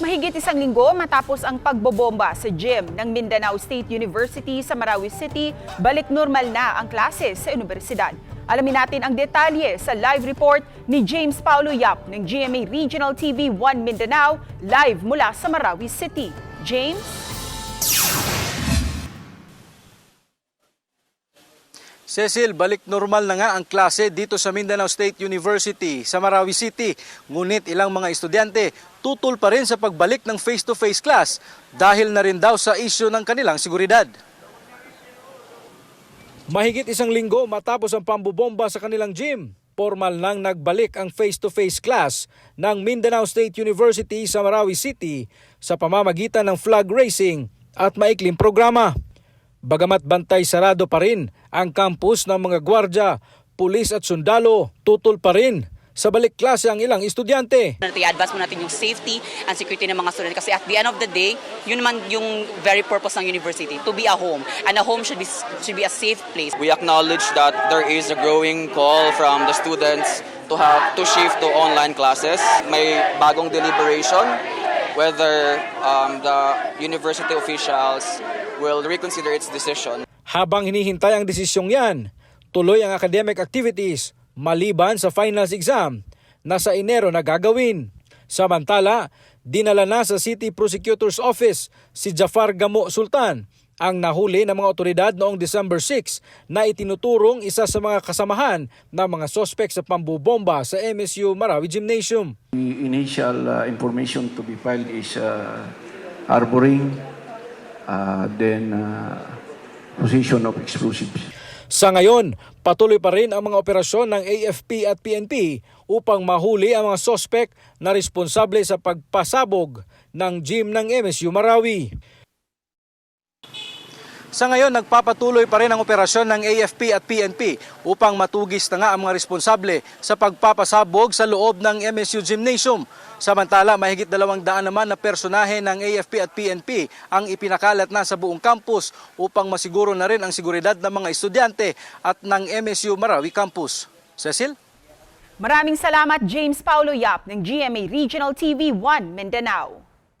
Mahigit isang linggo matapos ang pagbobomba sa gym ng Mindanao State University sa Marawi City, balik normal na ang klase sa universidad. Alamin natin ang detalye sa live report ni James Paulo Yap ng GMA Regional TV 1 Mindanao, live mula sa Marawi City. James? Cecil, balik normal na nga ang klase dito sa Mindanao State University sa Marawi City. Ngunit ilang mga estudyante tutol pa rin sa pagbalik ng face-to-face class dahil na rin daw sa isyu ng kanilang seguridad. Mahigit isang linggo matapos ang pambubomba sa kanilang gym, formal nang nagbalik ang face-to-face class ng Mindanao State University sa Marawi City sa pamamagitan ng flag racing at maikling programa. Bagamat bantay sarado pa rin ang campus ng mga gwardya, pulis at sundalo, tutol pa rin sa balik klase ang ilang estudyante. i-advance mo natin yung safety and security ng mga student kasi at the end of the day, yun naman yung very purpose ng university, to be a home. And a home should be should be a safe place. We acknowledge that there is a growing call from the students to have to shift to online classes. May bagong deliberation whether um, the university officials will reconsider its decision. Habang hinihintay ang desisyong yan, tuloy ang academic activities maliban sa finals exam na sa Enero na gagawin. Samantala, dinala na sa City Prosecutor's Office si Jafar Gamo Sultan ang nahuli ng mga otoridad noong December 6 na itinuturong isa sa mga kasamahan ng mga sospek sa pambubomba sa MSU Marawi Gymnasium. The initial uh, information to be filed is uh, harboring, uh, then uh, possession of explosives. Sa ngayon, patuloy pa rin ang mga operasyon ng AFP at PNP upang mahuli ang mga sospek na responsable sa pagpasabog ng gym ng MSU Marawi. Sa ngayon, nagpapatuloy pa rin ang operasyon ng AFP at PNP upang matugis na nga ang mga responsable sa pagpapasabog sa loob ng MSU Gymnasium. Samantala, mahigit dalawang daan naman na personahe ng AFP at PNP ang ipinakalat na sa buong campus upang masiguro na rin ang seguridad ng mga estudyante at ng MSU Marawi Campus. Cecil? Maraming salamat James Paulo Yap ng GMA Regional TV 1 Mindanao.